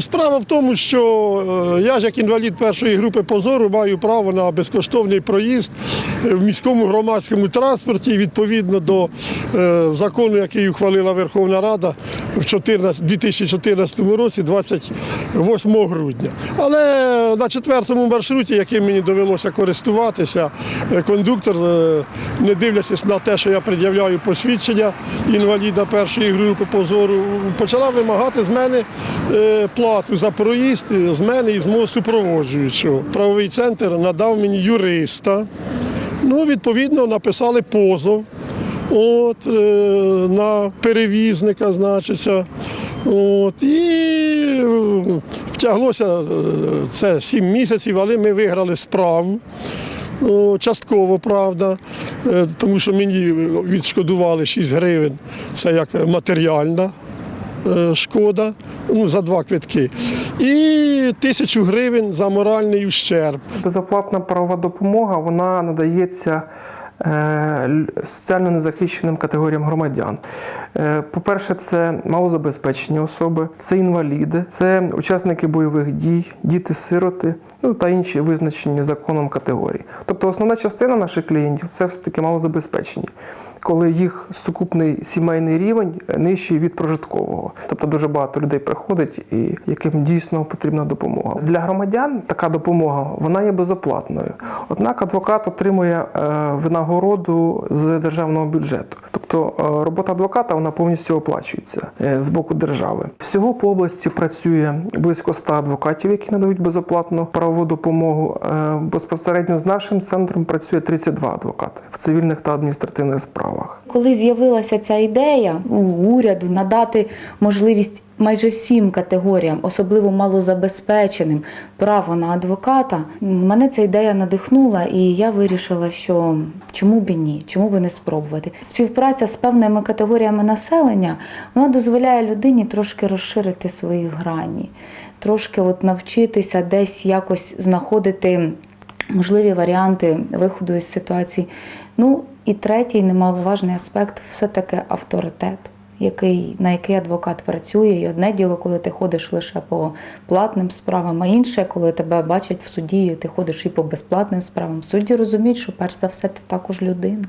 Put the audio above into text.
Справа в тому, що е, я ж як інвалід першої групи позору маю право на безкоштовний проїзд в міському громадському транспорті відповідно до закону, який ухвалила Верховна Рада в 14 2014 році, 28 грудня. Але на четвертому маршруті, яким мені довелося користуватися, е, кондуктор, е, не дивлячись на те, що я пред'являю посвідчення інваліда першої групи позору, почала вимагати з мене е, плату за проїзд з мене і з мого супроводжуючого. Правовий центр надав мені юриста. Ну, відповідно, написали позов от, е, на перевізника, значиться. От, і е, втяглося е, це сім місяців, але ми виграли справу. Частково, правда, е, тому що мені відшкодували 6 гривень, це як матеріальна е, шкода ну, за два квитки. І тисячу гривень за моральний ущерб. Безоплатна правова допомога вона надається е, соціально незахищеним категоріям громадян. Е, По-перше, це малозабезпечені особи, це інваліди, це учасники бойових дій, діти-сироти, ну та інші визначені законом категорії. Тобто основна частина наших клієнтів це все-таки малозабезпечені. Коли їх сукупний сімейний рівень нижчий від прожиткового, тобто дуже багато людей приходить і яким дійсно потрібна допомога для громадян. Така допомога вона є безоплатною. Однак адвокат отримує е, винагороду з державного бюджету. Тобто е, робота адвоката вона повністю оплачується е, з боку держави. Всього по області працює близько 100 адвокатів, які надають безоплатну правову допомогу. Безпосередньо з нашим центром працює 32 адвокати в цивільних та адміністративних справах. Коли з'явилася ця ідея у уряду надати можливість майже всім категоріям, особливо малозабезпеченим, право на адвоката, мене ця ідея надихнула, і я вирішила, що чому б і ні, чому б не спробувати. Співпраця з певними категоріями населення вона дозволяє людині трошки розширити свої грані, трошки от навчитися десь якось знаходити можливі варіанти виходу із ситуації. Ну і третій немаловажний аспект все-таки авторитет, який, на який адвокат працює. І одне діло, коли ти ходиш лише по платним справам, а інше, коли тебе бачать в суді, і ти ходиш і по безплатним справам. Судді розуміють, що перш за все ти також людина.